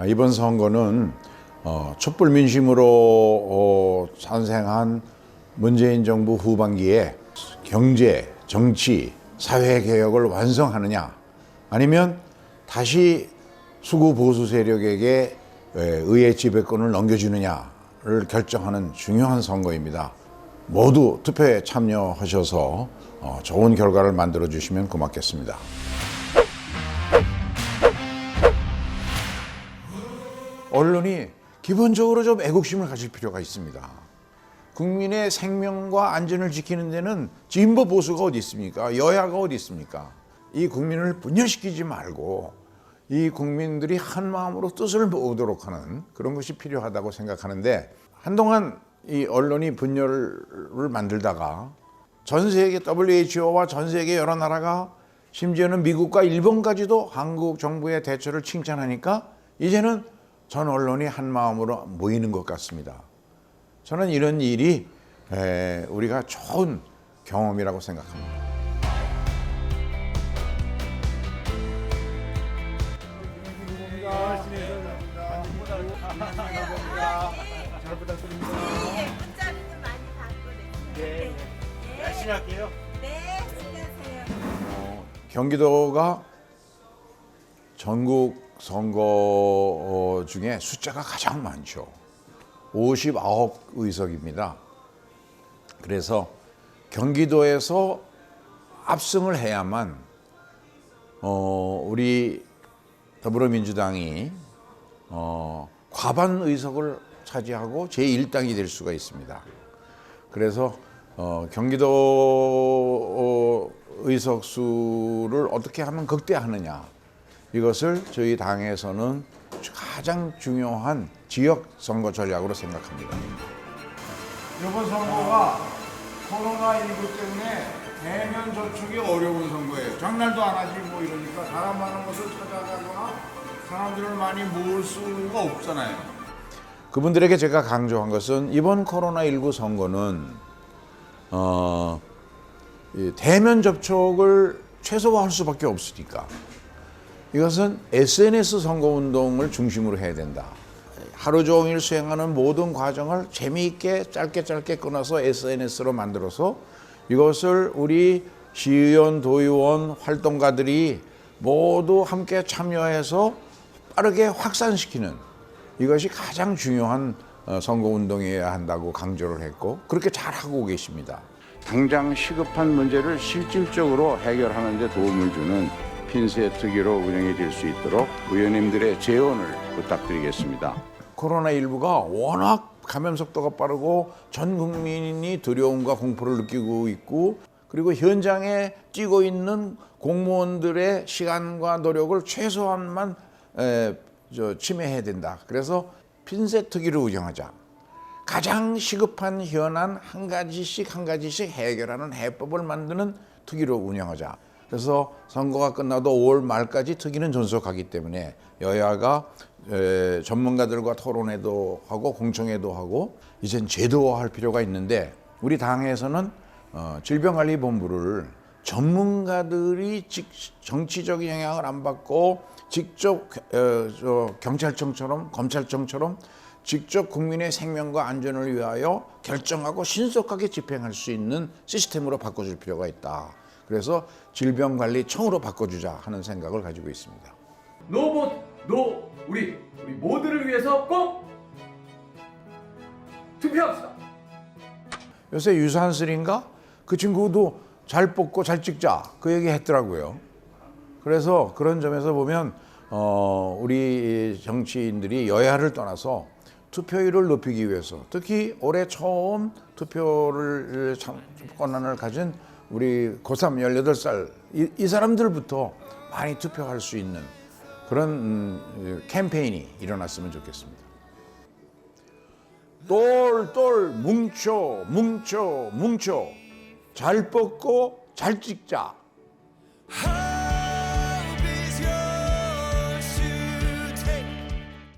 아, 이번 선거는 어, 촛불 민심으로 어, 탄생한 문재인 정부 후반기에 경제, 정치, 사회 개혁을 완성하느냐 아니면 다시 수구 보수 세력에게 에, 의회 지배권을 넘겨주느냐를 결정하는 중요한 선거입니다. 모두 투표에 참여하셔서 어, 좋은 결과를 만들어 주시면 고맙겠습니다. 언론이 기본적으로 좀 애국심을 가질 필요가 있습니다. 국민의 생명과 안전을 지키는 데는 진보 보수가 어디 있습니까? 여야가 어디 있습니까? 이 국민을 분열시키지 말고 이 국민들이 한 마음으로 뜻을 모으도록 하는 그런 것이 필요하다고 생각하는데 한동안 이 언론이 분열을 만들다가 전 세계 WHO와 전 세계 여러 나라가 심지어는 미국과 일본까지도 한국 정부의 대처를 칭찬하니까 이제는 전 언론이 한 마음으로 모이는 것 같습니다. 저는 이런 일이 에, 우리가 좋은 경험이라고 생각합니다. 네, 문자로도 많이 받고 그랬어요. 네. 열심히 할게요. 네, 수고하세요. 어, 경기도가 전국 선거 어, 중에 숫자가 가장 많죠. 59의석입니다. 그래서 경기도에서 압승을 해야만 어, 우리 더불어민주당이 어, 과반 의석을 차지하고 제1당이 될 수가 있습니다. 그래서 어, 경기도 어, 의석 수를 어떻게 하면 극대화하느냐 이것을 저희 당에서는 가장 중요한 지역 선거 전략으로 생각합니다. 이번 선거가 코로나19 때문에 대면 접촉이 어려운 선거예요. 장난도 안 하지 뭐 이러니까 사람 많은 곳을 찾아가거나 사람들을 많이 모을 수가 없잖아요. 그분들에게 제가 강조한 것은 이번 코로나19 선거는 어, 이 대면 접촉을 최소화할 수밖에 없으니까 이것은 SNS 선거 운동을 중심으로 해야 된다. 하루 종일 수행하는 모든 과정을 재미있게 짧게 짧게 끊어서 SNS로 만들어서 이것을 우리 시의원, 도의원, 활동가들이 모두 함께 참여해서 빠르게 확산시키는 이것이 가장 중요한 어, 선거 운동이어야 한다고 강조를 했고 그렇게 잘 하고 계십니다. 당장 시급한 문제를 실질적으로 해결하는 데 도움을 주는 핀셋 특위로 운영해질 수 있도록 의원님들의 재원을 부탁드리겠습니다. 코로나19가 워낙 감염 속도가 빠르고 전 국민이 두려움과 공포를 느끼고 있고 그리고 현장에 뛰고 있는 공무원들의 시간과 노력을 최소한만 에, 저, 침해해야 된다. 그래서 핀셋 특위를 운영하자. 가장 시급한 현안 한 가지씩 한 가지씩 해결하는 해법을 만드는 특위로 운영하자. 그래서 선거가 끝나도 5월 말까지 특위는 존속하기 때문에 여야가 에, 전문가들과 토론회도 하고 공청회도 하고 이젠 제도화할 필요가 있는데 우리 당에서는 어, 질병관리본부를 전문가들이 직, 정치적인 영향을 안 받고 직접 어, 저 경찰청처럼 검찰청처럼 직접 국민의 생명과 안전을 위하여 결정하고 신속하게 집행할 수 있는 시스템으로 바꿔줄 필요가 있다. 그래서 질병관리청으로 바꿔주자 하는 생각을 가지고 있습니다. 노봇 노 우리 우리 모두를 위해서 꼭 투표합시다. 요새 유산슬인가 그 친구도 잘 뽑고 잘 찍자 그 얘기 했더라고요. 그래서 그런 점에서 보면 어, 우리 정치인들이 여야를 떠나서 투표율을 높이기 위해서 특히 올해 처음 투표를 참 권한을 가진 우리 고3 18살 이, 이 사람들부터 많이 투표할 수 있는 그런 음, 캠페인이 일어났으면 좋겠습니다. 똘똘 뭉쳐 뭉쳐 뭉쳐 잘 뽑고 잘 찍자. 하